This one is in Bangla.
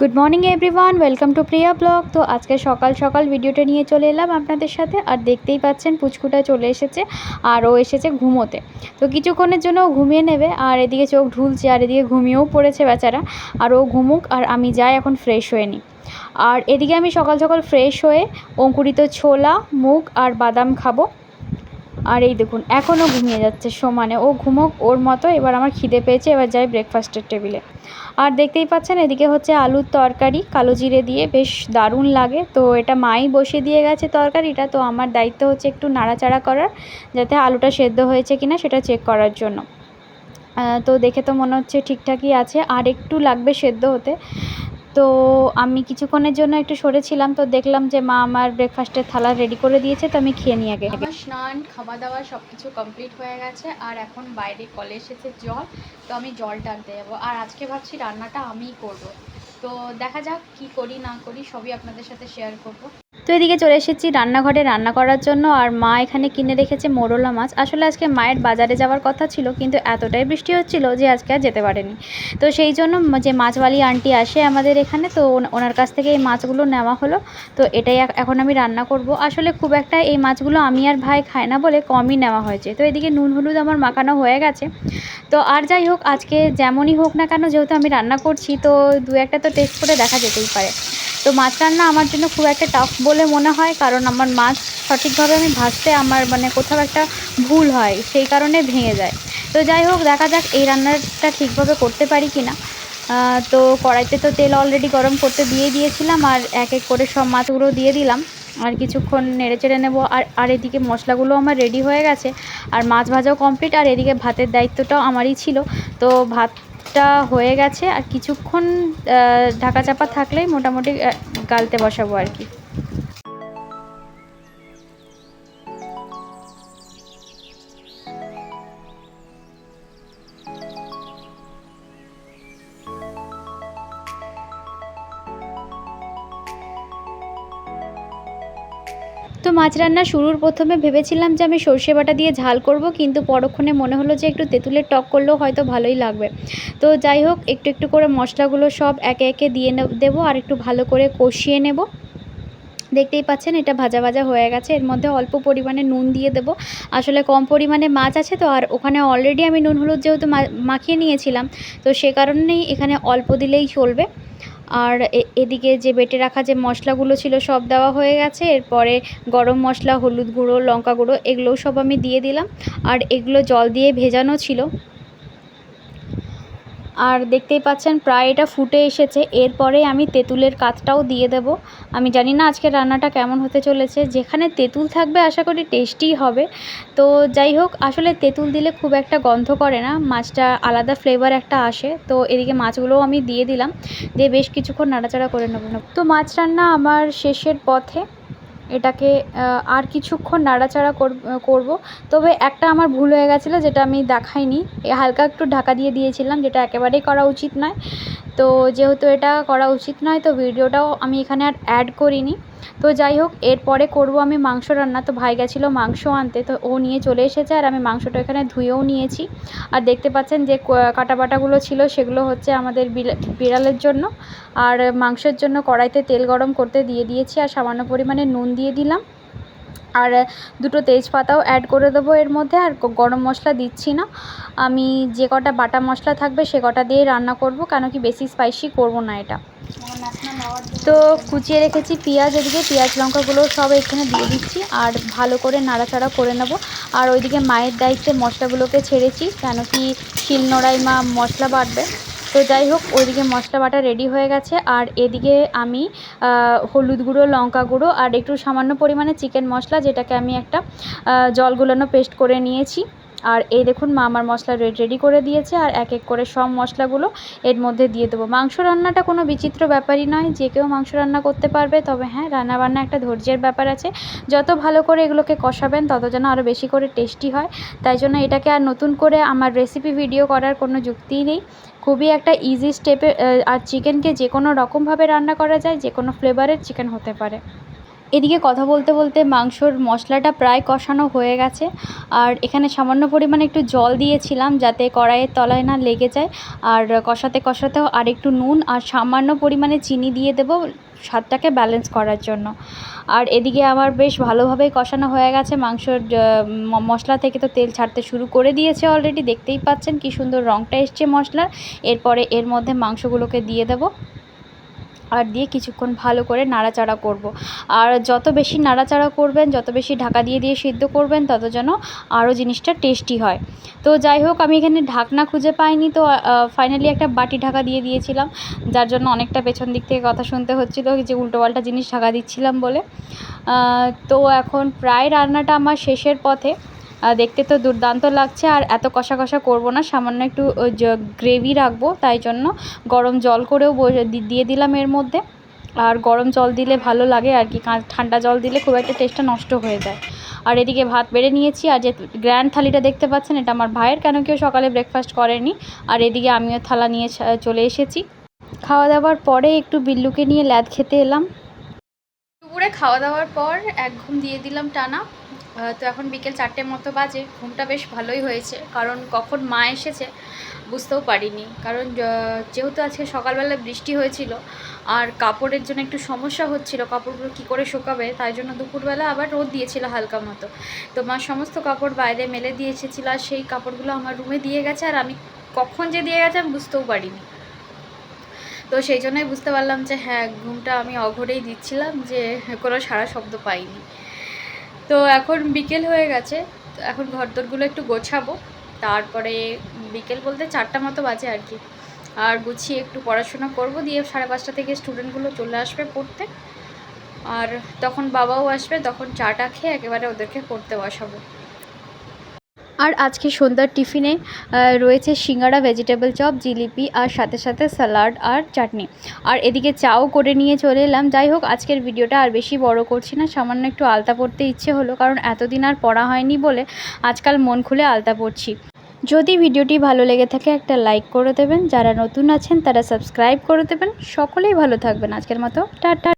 Good morning everyone welcome to Priya blog তো আজকে সকাল সকাল ভিডিওটা নিয়ে চলে এলাম আপনাদের সাথে। আর দেখতেই পাচ্ছেন, পুচকুটা চলে এসেছে আর ও এসেছে ঘুমোতে। তো কিছুক্ষণের জন্য ও ঘুমিয়ে নেবে, আর এদিকে চোখ ঢুলছে, আর এদিকে ঘুমিয়েও পড়েছে বেচারা। আর ও ঘুমুক, আর আমি যাই এখন ফ্রেশ হয়ে নিই। আর এদিকে আমি সকাল সকাল ফ্রেশ হয়ে অঙ্কুরিত ছোলা, মুগ আর বাদাম খাব। আর এই দেখুন, এখনও ঘুমিয়ে যাচ্ছে সমানে। ও ঘুমোক, ওর মতো। এবার আমার খিদে পেয়েছে, এবার যাই ব্রেকফাস্টের টেবিলে আর দেখতেই পাচ্ছেন, এদিকে হচ্ছে আলুর তরকারি, কালো জিরে দিয়ে বেশ দারুণ লাগে। তো এটা মাই বসিয়ে দিয়ে গেছে তরকারিটা, তো আমার দায়িত্ব হচ্ছে একটু নাড়াচাড়া করার, যাতে আলুটা সেদ্ধ হয়েছে কিনা সেটা চেক করার জন্য। তো দেখে তো মনে হচ্ছে ঠিকঠাকই আছে। আর একটু লাগবে সেদ্ধ হতে। তো আমি কিছুক্ষণের জন্য একটু সরেছিলাম তো দেখলাম যে মা আমার ব্রেকফাস্টের থালা রেডি করে দিয়েছে, তো আমি খেয়ে নিয়ে আগে। স্নান খাওয়া দাওয়া সব কিছু কমপ্লিট হয়ে গেছে, আর এখন বাইরে কলে এসেছে জল, তো আমি জল টানতে যাব। আর আজকে ভাবছি রান্নাটা আমিই করব। তো দেখা যাক কি করি, না করি, সবই আপনাদের সাথে শেয়ার করব। তো এদিকে চলে এসেছি রান্নাঘরে রান্না করার জন্য, আর মা এখানে কিনে রেখেছে মোরলা মাছ। আসলে আজকে মায়ের বাজারে যাওয়ার কথা ছিল, কিন্তু এতটাই বৃষ্টি হচ্ছিল যে আজকে আর যেতে পারেনি। তো সেই জন্য যে মাছওয়ালি আন্টি আসে আমাদের এখানে, তো ওনার কাছ থেকে এই মাছগুলো নেওয়া হলো। তো এটাই এখন আমি রান্না করব। আসলে খুব একটা এই মাছগুলো আমি আর ভাই খায় না বলে কমই নেওয়া হয়েছে। তো এদিকে নুন হলুদ আমার মাখানো হয়ে গেছে। তো আর যাই হোক, আজকে যেমনই হোক না কেন, যেহেতু আমি রান্না করছি, তো দু একটা তো টেস্ট করে দেখা যেতেই পারে। তো মাছ রান্না আমার জন্য খুব একটা টাফ বলে মনে হয়, কারণ আমার মাছ সঠিকভাবে আমি ভাজতে আমার মানে কোথাও একটা ভুল হয়, সেই কারণে ভেঙে যায়। তো যাই হোক, দেখা যাক এই রান্নাটা ঠিকভাবে করতে পারি কি না তো কড়াইতে তো তেল অলরেডি গরম করতে দিয়ে দিয়েছিলাম, আর এক এক করে সব মাছগুলো দিয়ে দিলাম। আর কিছুক্ষণ নেড়ে চেড়ে নেব, আর আর এদিকে মশলাগুলো আমার রেডি হয়ে গেছে। আর মাছ ভাজাও কমপ্লিট আর এদিকে ভাতের দায়িত্বটাও আমারই ছিল। তো ভাত ভাতটা হয়ে গেছে আর কিছুক্ষণ ঢাকা চাপা থাকলেই মোটামুটি গালতে বসাবো আর কি। তো মাছ রান্না শুরুর প্রথমে ভেবেছিলাম যে আমি সর্ষে বাটা দিয়ে ঝাল করব, কিন্তু পরক্ষণে মনে হলো যে একটু তেঁতুলের টক করলেও হয়তো ভালোই লাগবে। তো যাই হোক, একটু একটু করে মশলাগুলো সব একে একে দিয়ে দেবো আর একটু ভালো করে কষিয়ে নেব। দেখতেই পাচ্ছেন, এটা ভাজা ভাজা হয়ে গেছে। এর মধ্যে অল্প পরিমাণে নুন দিয়ে দেবো। আসলে কম পরিমাণে মাছ আছে তো, আর ওখানে অলরেডি আমি নুন হলুদ যেহেতু মাখিয়ে নিয়েছিলাম, তো সে কারণেই এখানে অল্প দিলেই চলবে। আর এদিকে যে বেটে রাখা যে মশলাগুলো ছিল সব দেওয়া হয়ে গেছে। এরপরে গরম মশলা, হলুদ গুঁড়ো, লঙ্কা গুঁড়ো, এগুলোও সব আমি দিয়ে দিলাম। আর এগুলো জল দিয়ে ভেজানো ছিল। আর দেখতেই পাচ্ছেন, প্রায় এটা ফুটে এসেছে। এরপরে আমি তেঁতুলের কাতটাও দিয়ে দেব। আমি জানি না আজকে রান্নাটা কেমন হতে চলেছে। যেখানে তেঁতুল থাকবে, আশা করি টেস্টিই হবে। তো যাই হোক, আসলে তেঁতুল দিলে খুব একটা গন্ধ করে না। মাছটা আলাদা ফ্লেভার একটা আসে। তো এদিকে মাছগুলোও আমি দিয়ে দিলাম। দিয়ে বেশ কিছুক্ষণ নাড়াচাড়া করে নেব। তো মাছ রান্না আমার শেষের পথে। এটাকে আর কিছুক্ষণ নাড়াচাড়া করব। তবে একটা আমার ভুল হয়ে গেছিল, যেটা আমি দেখাইনি। হালকা একটু ঢাকা দিয়ে দিয়েছিলাম, যেটা একেবারেই করা উচিত নয়। তো যেহেতু এটা করা উচিত নয়, তো ভিডিওটাও আমি এখানে আর অ্যাড করিনি। তো যাই হোক, এরপরে করব আমি মাংস রান্না। তো ভাই গেছিল মাংস আনতে, তো ও নিয়ে চলে এসেছে আর আমি মাংসটা এখানে ধুয়েও নিয়েছি। আর দেখতে পাচ্ছেন যে কাটা বাটাগুলো ছিল, সেগুলো হচ্ছে আমাদের বিড়ালের জন্য। আর মাংসের জন্য কড়াইতে তেল গরম করতে দিয়ে দিয়েছি আর সামান্য পরিমাণে নুন দিয়ে দিলাম। আর দুটো তেজপাতাও অ্যাড করে দেবো এর মধ্যে, আর গরম মশলা দিচ্ছি না। আমি যে কটা বাটা মশলা থাকবে সে কটা দিয়ে রান্না করব, কেন কি বেশি স্পাইসি করব না এটা। তো কুচিয়ে রেখেছি পেঁয়াজ এদিকে, পেঁয়াজ লঙ্কাগুলো সব এখানে দিয়ে দিচ্ছি, আর ভালো করে নাড়াচাড়া করে নেব। আর ওইদিকে মায়ের দায়িত্বে মশলাগুলোকে ছেড়েছি, কেন কি শিলনোড়াই মা মশলা বাটবে। তো যাই হোক, ওইদিকে মশলা বাটা রেডি হয়ে গেছে। আর এদিকে আমি হলুদ গুঁড়ো, লঙ্কা গুঁড়ো আর একটু সামান্য পরিমাণে চিকেন মশলা, যেটাকে আমি একটা জল গুলানো পেস্ট করে নিয়েছি। আর এই দেখুন, মা আমার মশলা রেডি করে দিয়েছে আর এক এক করে সব মশলাগুলো এর মধ্যে দিয়ে দেবো। মাংস রান্নাটা কোনো বিচিত্র ব্যাপারই নয়, যে কেউ মাংস রান্না করতে পারবে, তবে হ্যাঁ রান্নাবান্না একটা ধৈর্যের ব্যাপার আছে। যত ভালো করে এগুলোকে কষাবেন, তত যেন আরও বেশি করে টেস্টি হয়। তাই জন্য এটাকে আর নতুন করে আমার রেসিপি ভিডিও করার কোনো যুক্তিই নেই। খুবই একটা ইজি স্টেপে আর চিকেনকে যে কোনো রকমভাবে রান্না করা যায় যে কোনো ফ্লেভারের চিকেন হতে পারে। এদিকে কথা বলতে বলতে মাংসর মশলাটা প্রায় কষানো হয়ে গেছে। আর এখানে সামান্য পরিমাণে একটু জল দিয়েছিলাম যাতে কড়াইয়ের তলায় না লেগে যায়। আর কষাতে কষাতেও আর একটু নুন আর সামান্য পরিমাণে চিনি দিয়ে দেবো স্বাদটাকে ব্যালেন্স করার জন্য। আর এদিকে আমার বেশ ভালোভাবেই কষানো হয়ে গেছে। মাংসর মশলা থেকে তো তেল ছাড়তে শুরু করে দিয়েছে অলরেডি দেখতেই পাচ্ছেন কি সুন্দর রঙটা এসছে মশলার। এরপরে এর মধ্যে মাংসগুলোকে দিয়ে দেবো। আর দিয়ে কিছুক্ষণ ভালো করে নাড়াচাড়া করব। আর যত বেশি নাড়াচাড়া করবেন, যত বেশি ঢাকা দিয়ে দিয়ে সিদ্ধ করবেন, তত যেন আরও জিনিসটা টেস্টি হয়। তো যাই হোক, আমি এখানে ঢাকনা খুঁজে পাইনি। তো ফাইনালি একটা বাটি ঢাকা দিয়ে দিয়েছিলাম, যার জন্য অনেকটা পেছন দিক থেকে কথা শুনতে হচ্ছিল, যে উল্টোপাল্টা জিনিস ঢাকা দিচ্ছিলাম বলে। তো এখন প্রায় রান্নাটা আমার শেষের পথে। দেখতে তো দুর্দান্ত লাগছে আর এত কষা কষা করব না, সামান্য একটু গ্রেভি রাখব, তাই জন্য গরম জল করেও দিয়ে দিলাম এর মধ্যে। আর গরম জল দিলে ভালো লাগে আর কি ঠান্ডা জল দিলে খুব একটা টেস্টটা নষ্ট হয়ে যায়। আর এদিকে ভাত বেড়ে নিয়েছি, আর যে গ্র্যান্ড থালিটা দেখতে পাচ্ছেন, এটা আমার ভাইয়ের, কেন কেউ সকালে ব্রেকফাস্ট করেনি। আর এদিকে আমিও থালা নিয়ে চলে এসেছি। খাওয়া দাওয়ার পরে একটু বিল্লুকে নিয়ে ল্যাদ খেতে এলাম। দুপুরে খাওয়া দাওয়ার পর এক ঘুম দিয়ে দিলাম টানা। তো এখন বিকেল চারটের মতো বাজে। ঘুমটা বেশ ভালোই হয়েছে। কারণ কখন মা এসেছে বুঝতেও পারিনি। কারণ যেহেতু আজকে সকালবেলা বৃষ্টি হয়েছিল, আর কাপড়ের জন্য একটু সমস্যা হচ্ছিল, কাপড়গুলো কী করে শুকাবে, তাই জন্য দুপুরবেলা আবার রোদ দিয়েছিল হালকা মতো। তো মা সমস্ত কাপড় বাইরে মেলে দিয়ে এসেছিল, আর সেই কাপড়গুলো আমার রুমে দিয়ে গেছে, আর আমি কখন যে দিয়ে গেছে আমি বুঝতেও পারিনি। তো সেই জন্যই বুঝতে পারলাম যে হ্যাঁ ঘুমটা আমি অঘরেই দিচ্ছিলাম, যে কোনো সারা শব্দ পাইনি। তো এখন বিকেল হয়ে গেছে এখন ঘরদোরগুলো একটু গোছাবো, তারপরে বিকেল বলতে চারটা মতো বাজে আর কি। আর গুছিয়ে একটু পড়াশোনা করব, দিয়ে সাড়ে পাঁচটা থেকে স্টুডেন্টগুলো চলে আসবে পড়তে। আর তখন বাবাও আসবে, তখন চাটা খেয়ে একেবারে ওদেরকে পড়তে বসাবো। আর আজকে সন্ধ্যার টিফিনে রয়েছে সিঙ্গাড়া ভেজিটেবল চপ জিলিপি আর সাথে সাথে স্যালাড আর চাটনি। আর এদিকে চাও করে নিয়ে চলে এলাম। যাই হোক, আজকের ভিডিওটা আর বেশি বড় করছি না। সামান্য একটু আলতা পড়তে ইচ্ছে হলো, কারণ এতদিন আর পড়া হয়নি বলে আজকাল মন খুলে আলতা পড়ছি। যদি ভিডিওটি ভালো লেগে থাকে, একটা লাইক করে দেবেন। যারা নতুন আছেন, তারা সাবস্ক্রাইব করে দেবেন। সকলেই ভালো থাকবেন। আজকের মতো, টাটা।